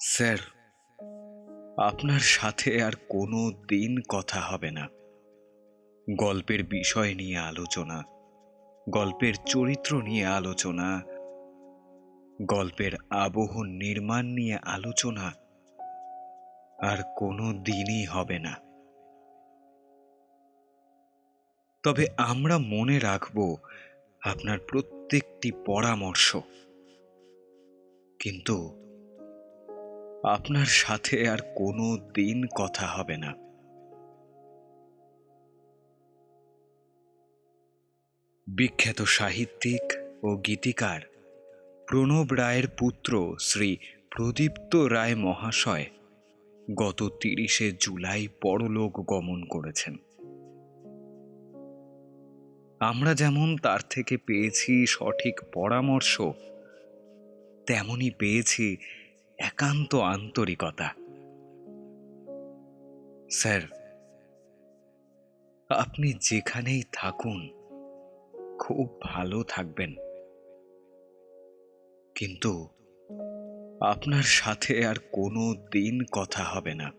Sir, আপনার সাথে আর কোনো দিন কথা হবে না। গল্পের বিষয় নিয়ে আলোচনা, গল্পের চরিত্র নিয়ে আলোচনা, গল্পের আবহ নির্মাণ নিয়ে আলোচনা আর কোনো দিনই হবে না। তবে আমরা মনে রাখব আপনার প্রত্যেকটি পরামর্শ। কিন্তু আপনার সাথে আর কোনো দিন কথা হবে না। বিখ্যাত সাহিত্যিক ও গীতিকার প্রণব রায়ের পুত্র শ্রী প্রদীপ্ত রায় মহাশয় গত তিরিশে জুলাই পরলোক গমন করেছেন। আমরা যেমন তার থেকে পেয়েছি সঠিক পরামর্শ, তেমনি পেয়েছি একান্ত আন্তরিকতা। স্যার, আপনি যেখানেই থাকুন, খুব ভালো থাকবেন। কিন্তু আপনার সাথে আর কোনো দিন কথা হবে না।